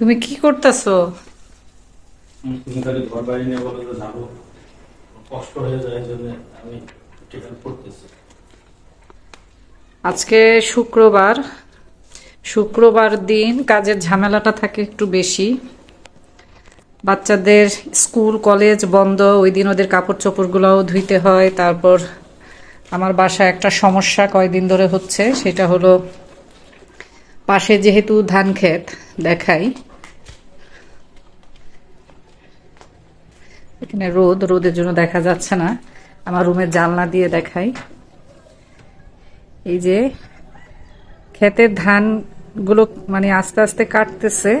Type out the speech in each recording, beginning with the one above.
তুমি কি করতেছো? তুমি খালি ঘর বাড়ি নিয়ে বলো যে যাব। কষ্ট হয়ে যায় জন্য আমি টিকেট করতেছি। আজকে শুক্রবার। শুক্রবার দিন কাজের ঝামেলাটা থাকে একটু বেশি। বাচ্চাদের স্কুল কলেজ বন্ধ ওই দিন ওদের কাপড় চোপড়গুলোও ধুইতে হয়। তারপর আমার বাসায় একটা সমস্যা কয়দিন ধরে হচ্ছে সেটা হলো পাশে যেহেতু ধান ক্ষেত দেখাই এখানে রোদ, রোদের জন্য দেখা যাচ্ছে না। আমার রুমের জানলা দিয়ে দেখাই। এই যে ক্ষেতের ধানগুলো মানে আস্তে আস্তে কাটতেছে।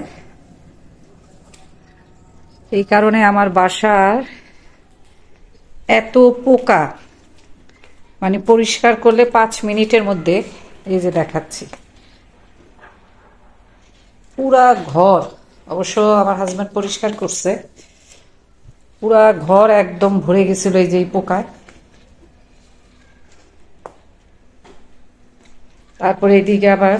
এই কারণে আমার বাসার এত পোকা মানে পরিষ্কার করলে পাঁচ মিনিটের মধ্যে এই যে দেখাচ্ছি। পুরা ঘর, অবশ্য আমার হাজব্যান্ড পরিষ্কার করছে। পুরা ঘর একদম ভরে গেছিল এই যে পোকায়। তারপরে এদিকে আবার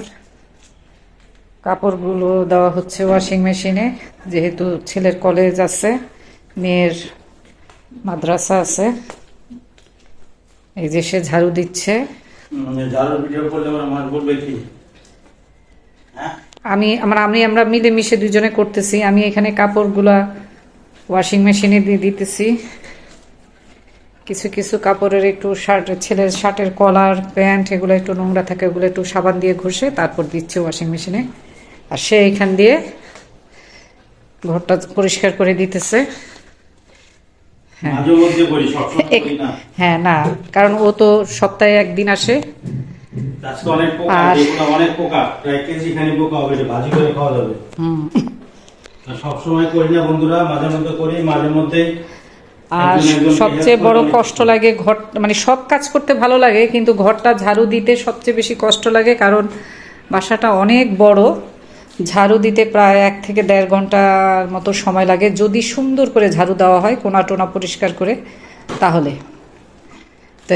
কাপড়গুলো দেওয়া হচ্ছে ওয়াশিং মেশিনে যেহেতু ছেলের কলেজ আছে মেয়ের মাদ্রাসা আছে। এই যে সে ঝাড়ু দিচ্ছে। কি? হ্যাঁ? আমি আমরা আমি আমরা মিলেমিশে দুজনে করতেছি। আমি এখানে কাপড়গুলা ওয়াশিং মেশিনে দিয়ে দিতেছি। কিছু কিছু কাপড়ের একটু শার্ট ছেলের শার্টের কলার প্যান্ট এগুলো একটু নোংরা থাকে ওগুলো একটু সাবান দিয়ে ঘষে তারপর দিচ্ছে ওয়াশিং মেশিনে আর সে এখান দিয়ে ঘরটা পরিষ্কার করে দিতেছে। হ্যাঁ। না। হ্যাঁ না কারণ ও তো সপ্তাহে একদিন আসে। অনেক পোকা আর- অনেক পোকা প্রায় কেজি খানি পোকা হবে ভাজি করে খাওয়া যাবে। হুম। সবসময় করি না বন্ধুরা মাঝে মধ্যে করি মাঝে মধ্যে আর সবচেয়ে বড় কষ্ট লাগে ঘর মানে সব কাজ করতে ভালো লাগে কিন্তু ঘরটা ঝাড়ু দিতে সবচেয়ে বেশি কষ্ট লাগে কারণ বাসাটা অনেক বড়। ঝাড়ু দিতে প্রায় এক থেকে দেড় ঘণ্টার মতো সময় লাগে। যদি সুন্দর করে ঝাড়ু দেওয়া হয় কোনা টোনা পরিষ্কার করে তাহলে। তো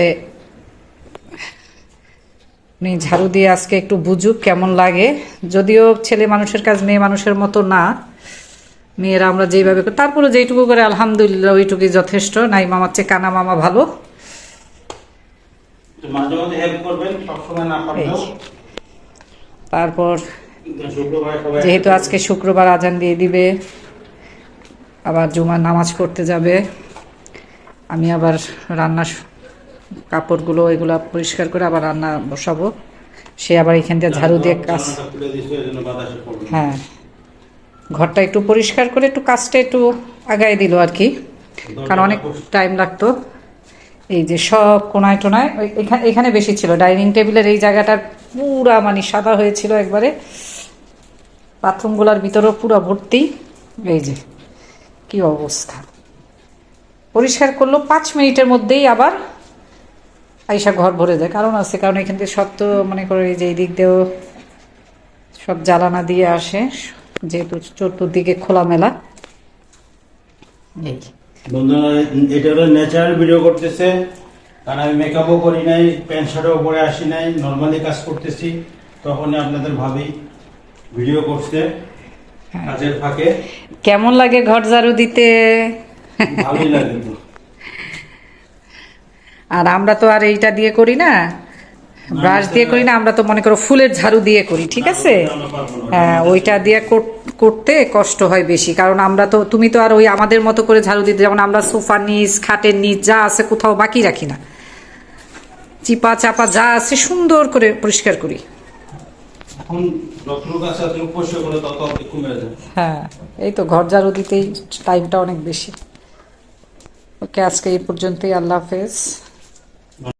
উনি ঝাড়ু দিয়ে আজকে একটু বুঝুক কেমন লাগে। যদিও ছেলে মানুষের কাজ মেয়ে মানুষের মতো না মেয়েরা আমরা যেইভাবে করি তারপরে যেইটুকু করে আলহামদুলিল্লাহ ওইটুকুই যথেষ্ট নাই মামার চেয়ে কানা মামা ভালো। তারপর যেহেতু আজকে শুক্রবার আজান দিয়ে দিবে আবার জুমার নামাজ পড়তে যাবে আমি আবার রান্না কাপড়গুলো এগুলো পরিষ্কার করে আবার রান্না বসাবো সে আবার এখান থেকে ঝাড়ু দিয়ে কাজ। হ্যাঁ ঘরটা একটু পরিষ্কার করে একটু কাজটা একটু আগায় দিল আর কি। কারণ অনেক টাইম লাগতো। এই যে সব কোনায় টোনায় এখানে এখানে বেশি ছিল। ডাইনিং টেবিলের এই জায়গাটার পুরা মানে সাদা হয়েছিল একবারে। বাথরুমগুলোর ভিতরেও পুরো ভর্তি। এই যে, কি অবস্থা। পরিষ্কার করল পাঁচ মিনিটের মধ্যেই আবার আইসা ঘর ভরে যায় কারণ আছে, কারণ এখান থেকে সব তো মনে করো এই যে এই দিক দিয়েও সব জ্বালানা দিয়ে আসে। যেহেতু চতুর্দিকে খোলামেলা। এই। বন্ধুরা এটা হলো ন্যাচারাল ভিডিও করতেছে। কারণ আমি মেকআপও করি নাই প্যান্ট শার্টও পরে আসি নাই নর্মালি কাজ করতেছি তখনই আপনাদের ভাবি ভিডিও করতে হ্যাঁ। কাজের ফাঁকে। কেমন লাগে ঘর ঝাড়ু দিতে? ভালোই লাগে আর আমরা তো আর এইটা দিয়ে করি না। ব্রাশ দিয়ে করি না আমরা তো মনে করো ফুলের ঝাড়ু দিয়ে করি ঠিক আছে। হ্যাঁ ওইটা দিয়ে করতে কষ্ট হয় বেশি কারণ আমরা তো তুমি তো আর ওই আমাদের মতো করে ঝাড়ু দিতে যেমন আমরা সোফার নিচ খাটের নিচ যা আছে কোথাও বাকি রাখি না। চিপা চাপা যা আছে সুন্দর করে পরিষ্কার করি। হ্যাঁ এই তো ঘর ঝাড়ু দিতেই টাইমটা অনেক বেশি। ওকে আজকে এই পর্যন্তই আল্লাহ হাফেজ।